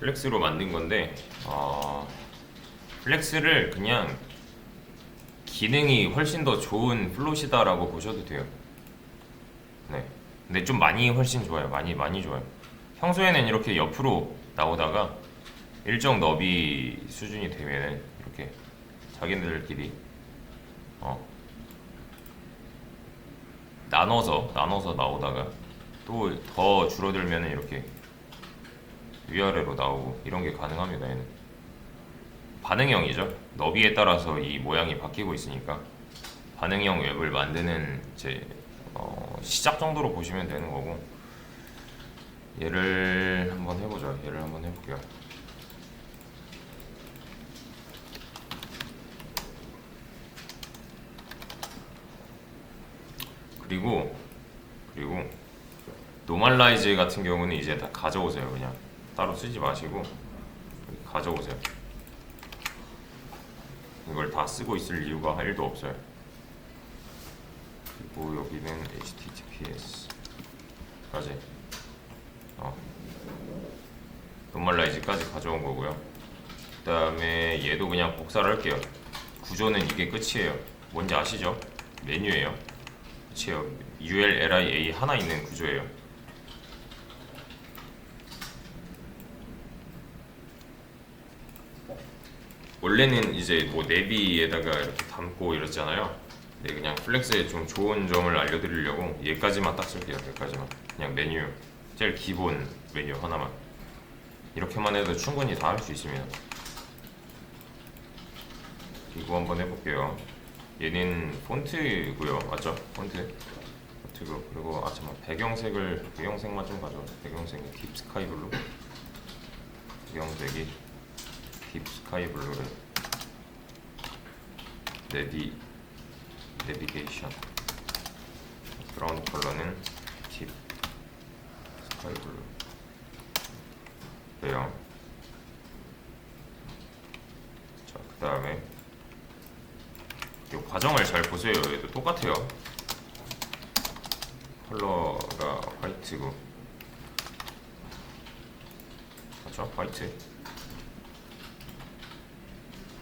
플렉스로 만든 건데 어, 플렉스를 그냥 기능이 훨씬 더 좋은 플롯이다라고 보셔도 돼요. 네. 근데 좀 많이 훨씬 좋아요. 많이 많이 좋아요. 평소에는 이렇게 옆으로 나오다가 일정 너비 수준이 되면은 이렇게 자기들끼리 어 나눠서 나눠서 나오다가 또 더 줄어들면은 이렇게 위아래로 나오고 이런 게 가능합니다. 얘는 반응형이죠. 너비에 따라서 이 모양이 바뀌고 있으니까 반응형 웹을 만드는 이제 어, 시작 정도로 보시면 되는 거고 얘를 한번 해보죠. 얘를 한번 해볼게요. 그리고 그리고 노멀라이즈 같은 경우는 이제 다 가져오세요. 그냥 따로 쓰지 마시고 가져오세요. 이걸 다 쓰고 있을 이유가 일도 없어요. 그리고 여기는 HTTPS까지 어. 노멀라이즈까지 가져온 거고요. 그 다음에 얘도 그냥 복사를 할게요. 구조는 이게 끝이에요. 뭔지 아시죠? 메뉴예요. 끝이에요. ULLIA 하나 있는 구조예요. 원래는 이제 뭐 내비에다가 이렇게 담고 이랬잖아요. 네, 그냥 플렉스의 좀 좋은 점을 알려드리려고 얘까지만 딱 쓸게요. 여기까지만. 그냥 메뉴 제일 기본 메뉴 하나만. 이렇게만 해도 충분히 다 할 수 있습니다. 이거 한번 해볼게요. 얘는 폰트고요, 맞죠? 폰트. 폰트고 그리고 아 잠깐 배경색을 배경색만 좀 가져. 배경색이 딥 스카이 블루. 배경색이 딥 스카이 블루를 내비 내비게이션 브라운드 컬러는 딥 스카이 블루 네요. 자그 다음에 이 과정을 잘 보세요. 얘도 똑같아요. 컬러가 화이트고. 맞죠? 화이트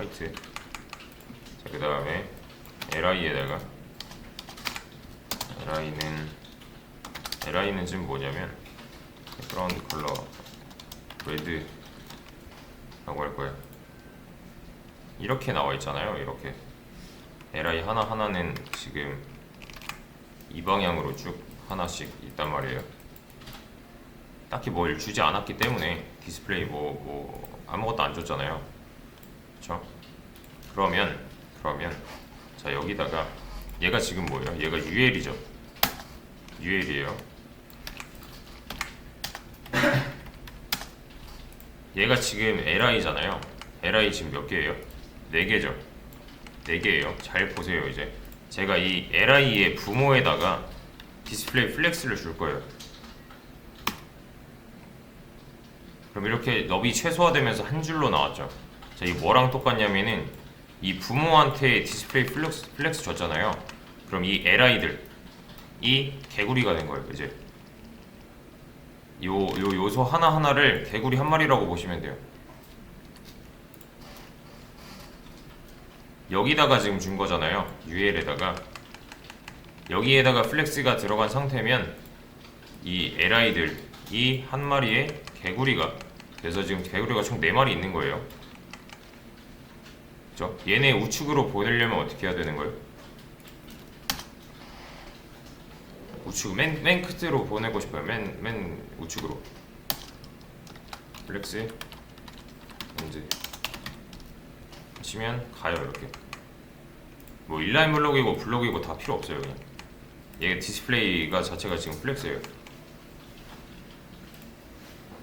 화이트. 자 그 다음에 LI에다가 LI는 LI는 지금 뭐냐면 브라운드 컬러 레드라고 할 거예요. 이렇게 나와 있잖아요 이렇게. LI 하나하나는 지금 이 방향으로 쭉 하나씩 있단 말이에요. 딱히 뭘 주지 않았기 때문에 디스플레이 뭐, 뭐 아무것도 안 줬잖아요 그렇죠? 그러면 그러면 자 여기다가 얘가 지금 뭐예요? 얘가 UL이죠. UL이에요. 얘가 지금 LI잖아요. LI 지금 몇 개예요? 네 개죠. 네 개예요. 잘 보세요 이제. 제가 이 LI의 부모에다가 디스플레이 플렉스를 줄 거예요. 그럼 이렇게 너비 최소화되면서 한 줄로 나왔죠. 자, 이 뭐랑 똑같냐면은 이 부모한테 디스플레이 플렉스, 플렉스 줬잖아요. 그럼 이 LI들 이 개구리가 된 거예요, 이제. 요, 요 요소 하나하나를 개구리 한 마리라고 보시면 돼요. 여기다가 지금 준 거잖아요. UL에다가 여기에다가 플렉스가 들어간 상태면 이 LI들 이 한 마리의 개구리가 그래서 지금 개구리가 총 4마리 있는 거예요. 그죠? 얘네 우측으로 보내려면 어떻게 해야 되는 거예요? 우측 맨, 맨 끝으로 보내고 싶어요. 맨, 맨 우측으로. 플렉스 엔드 하시면 가요 이렇게. 뭐 인라인 블록이고 블록이고 다 필요 없어요 그냥. 얘 디스플레이가 자체가 지금 플렉스예요.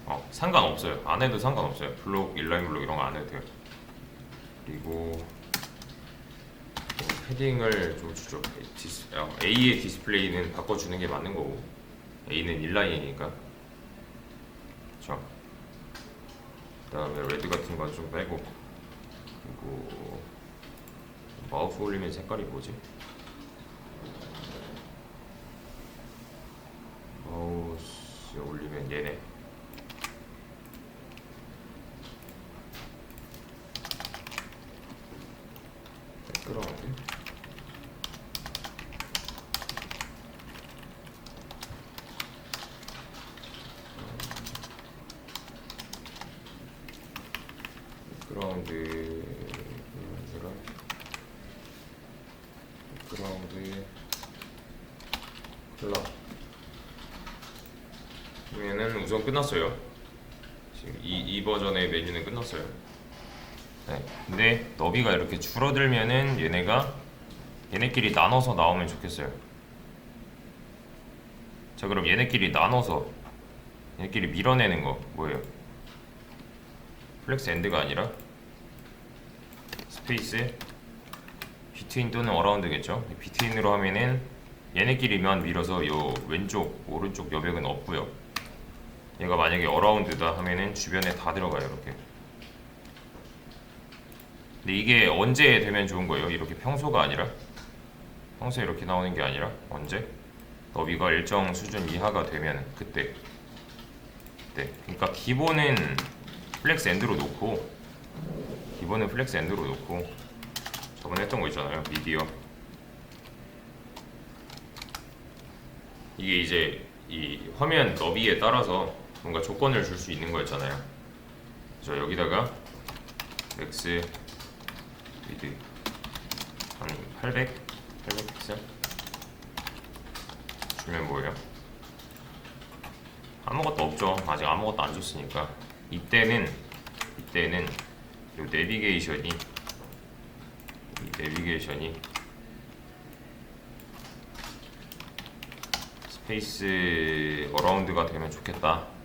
어, 상관없어요. 안 해도 상관없어요. 블록, 인라인 블록 이런 거 안 해도 돼요. 그리고 뭐 패딩을 좀 주죠. 어, A의 디스플레이는 바꿔주는 게 맞는 거고 A는 인라인이니까 그렇죠. 그다음에 레드 같은 건 좀 빼고 그리고 마우스 올리면 색깔이 뭐지? 마우스 올리면 얘네 들어가지 그라운드 그라운드 클럽 끝났어요 지금 이, 이 버전의 메뉴는 끝났어요. 네. 근데 너비가 이렇게 줄어들면은 얘네가 얘네끼리 나눠서 나오면 좋겠어요 자 그럼 얘네끼리 나눠서 얘네끼리 밀어내는 거 뭐예요? 플렉스 엔드가 아니라 스페이스 비트인 또는 어라운드겠죠 비트인으로 하면은 얘네끼리만 밀어서 요 왼쪽 오른쪽 여백은 없고요 얘가 만약에 어라운드다 하면은 주변에 다 들어가요 이렇게 근데 이게 언제 되면 좋은 거예요? 이렇게 평소가 아니라? 평소에 이렇게 나오는 게 아니라? 언제? 너비가 일정 수준 이하가 되면 그때. 그때 그러니까 기본은 플렉스 엔드로 놓고 기본은 플렉스 엔드로 놓고 저번에 했던 거 있잖아요. 미디어. 이게 이제 이 화면 너비에 따라서 뭔가 조건을 줄 수 있는 거였잖아요. 저 여기다가 맥스 위드 한 800, 800 픽셀 주면 뭐예요? 아무것도 없죠. 아직 아무것도 안 줬으니까 이때는 이때는 요 내비게이션이 이 내비게이션이 스페이스 어라운드가 되면 좋겠다.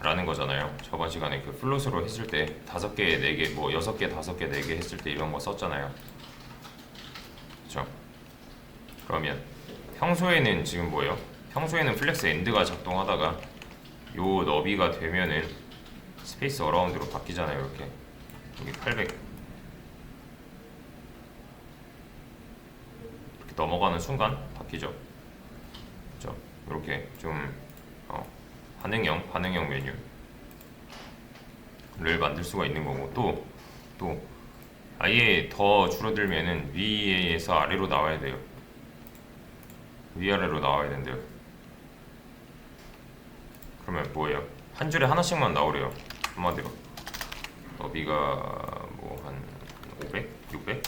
라는 거잖아요. 저번 시간에 그 플롯으로 했을 때 다섯 개, 네 개, 뭐 여섯 개, 다섯 개, 네 개 했을 때 이런 거 썼잖아요. 그렇죠? 그러면 평소에는 지금 뭐예요? 평소에는 플렉스 엔드가 작동하다가 요 너비가 되면은 스페이스 어라운드로 바뀌잖아요. 이렇게 여기 800 이렇게 넘어가는 순간 바뀌죠. 그렇죠? 이렇게 좀 어, 반응형 반응형 메뉴를 만들 수가 있는 거고 또 또 아예 더 줄어들면은 위에서 아래로 나와야 돼요. 위아래로 나와야 된대요. 그러면 뭐예요? 한 줄에 하나씩만 나오래요. 한마디로. 너비가 뭐 한 500? 600?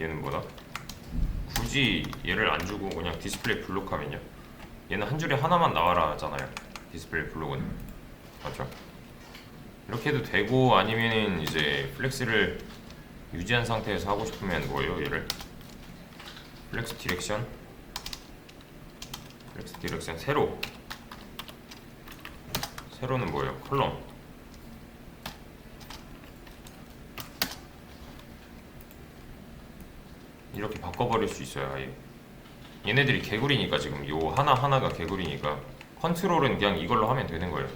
얘는 뭐다? 굳이 얘를 안 주고 그냥 디스플레이 블록 하면요. 얘는 한 줄에 하나만 나와라 하잖아요. 디스플레이 블록은. 맞죠? 이렇게 해도 되고 아니면은 이제 플렉스를 유지한 상태에서 하고 싶으면 뭐예요? 얘를 플렉스 디렉션 플렉스 디렉션 세로 세로는 뭐예요? 컬럼 이렇게 바꿔버릴 수 있어요 아예 얘네들이 개구리니까 지금 요 하나하나가 개구리니까 컨트롤은 그냥 이걸로 하면 되는 거예요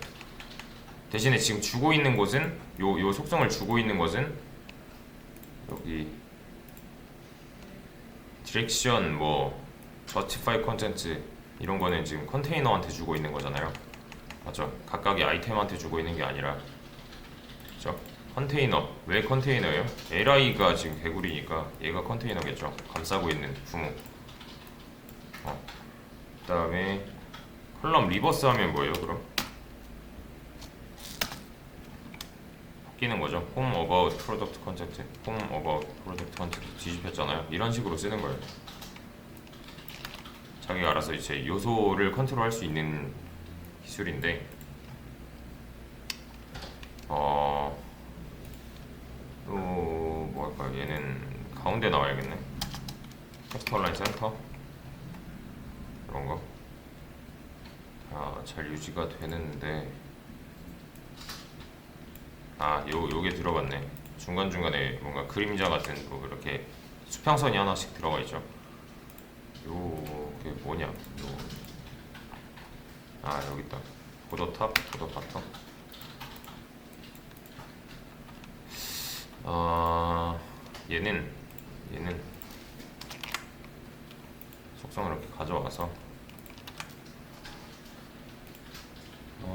대신에 지금 주고 있는 곳은 요, 요 속성을 주고 있는 것은 여기 디렉션 뭐 justify 컨텐츠 이런 거는 지금 컨테이너한테 주고 있는 거잖아요. 맞죠? 각각의 아이템한테 주고 있는 게 아니라 그죠? 컨테이너 왜 컨테이너예요? LI가 지금 개구리니까 얘가 컨테이너겠죠. 감싸고 있는 부모. 어. 그다음에 컬럼 리버스 하면 뭐예요? 그럼 바뀌는 거죠. 홈 어바웃 프로덕트 컨텐츠, 홈 어바웃 프로덕트 컨텐츠 뒤집혔잖아요. 이런 식으로 쓰는 거예요. 자기가 알아서 이제 요소를 컨트롤할 수 있는 기술인데, 어, 또 뭐 할까? 얘는 가운데 나와야겠네. 텍스트 라인 센터 이런 거. 아, 잘 유지가 되는데. 아, 요 요게 들어갔네. 중간 중간에 뭔가 그림자 같은 뭐 이렇게 수평선이 하나씩 들어가 있죠. 요게 뭐냐? 요. 아 여기 있다. 보더 탑, 보더 바텀. 아 얘는 얘는 속성을 이렇게 가져와서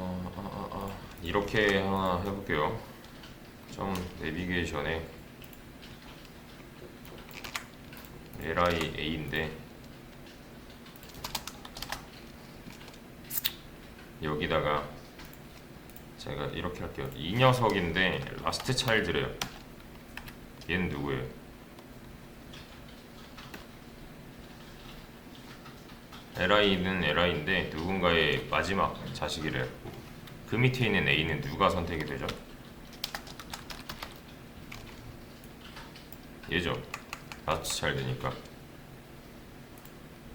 어, 아, 아, 아. 이렇게 하나 해볼게요. 좀 내비게이션에 LIA인데 여기다가 제가 이렇게 할게요. 이 녀석인데 라스트 차일드래요. 얘는 누구예요? LI는 LI인데 누군가의 마지막 자식이래요. 그 밑에 있는 A는 누가 선택이 되죠? 얘죠. 라스트 차일드니까.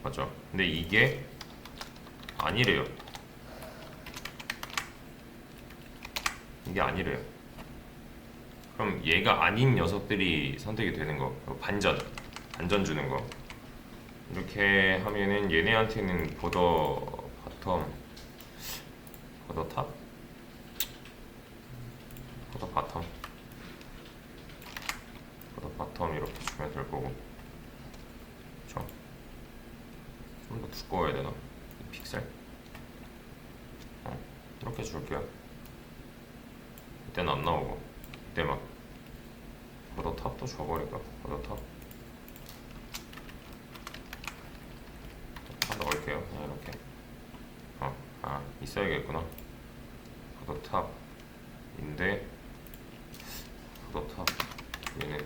맞죠? 근데 이게 아니래요. 이게 아니래요. 그럼 얘가 아닌 녀석들이 선택이 되는 거. 이거 반전. 반전 주는 거. 이렇게 하면은 얘네한테는 보더 바텀 보더 탑? 보더 바텀 보더 바텀 이렇게 주면 될 거고 그쵸 좀더 두꺼워야 되나? 이 픽셀 어, 이렇게 줄게요 이때는 안 나오고 이때 막 보더 탑도 줘버릴까? 보더 탑 넣을게요. 그냥 이렇게. 어, 아 있어야겠구나. 포도 탑인데 탑 얘는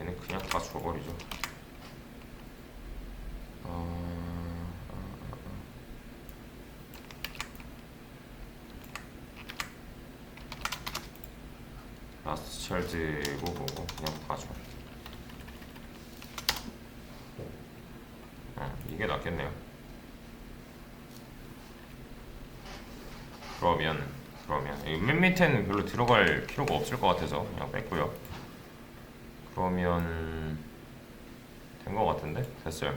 얘는 그냥 다 줘버리죠. 아, 아, 아, 아. 라스트 찰즈고 뭐고 그냥 다 줘. 어, 이게 낫겠네요. 그러면 그러면 이맨 밑에는 별로 들어갈 필요가 없을 것 같아서 그냥 뺐고요. 그러면 된 것 같은데 됐어요.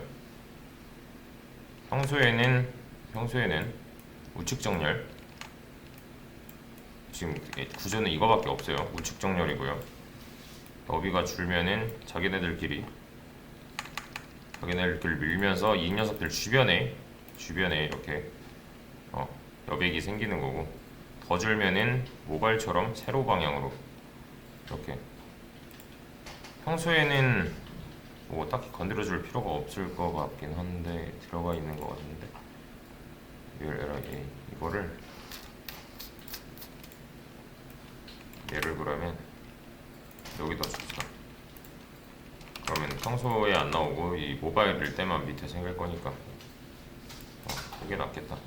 평소에는 평소에는 우측 정렬 지금 구조는 이거밖에 없어요. 우측 정렬이고요. 너비가 줄면은 자기네들끼리 자기네들 밀면서 이 녀석들 주변에 주변에 이렇게 어, 여백이 생기는 거고 더 줄면은 모발처럼 세로 방향으로 이렇게 평소에는 뭐 딱히 건드려줄 필요가 없을 것 같긴 한데 들어가 있는 것 같은데 ULLA 이거를 얘를 그러면 여기다 줍시다. 그러면 평소에 안 나오고 이 모바일일 때만 밑에 생길 거니까 어, 이게 낫겠다.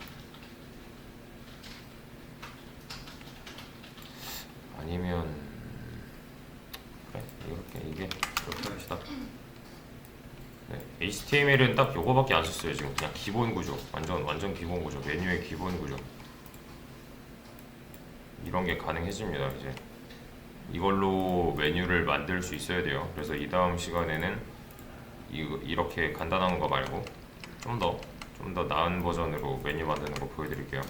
아니면 그래 이렇게 이게 이렇게 합시다. 네, HTML은 딱 요거밖에 안 썼어요 지금 그냥 기본 구조 완전 완전 기본 구조 메뉴의 기본 구조 이런 게 가능해집니다 이제 이걸로 메뉴를 만들 수 있어야 돼요. 그래서 이 다음 시간에는 이, 이렇게 간단한 거 말고 좀더 좀 더 나은 버전으로 메뉴 만드는 거 보여드릴게요.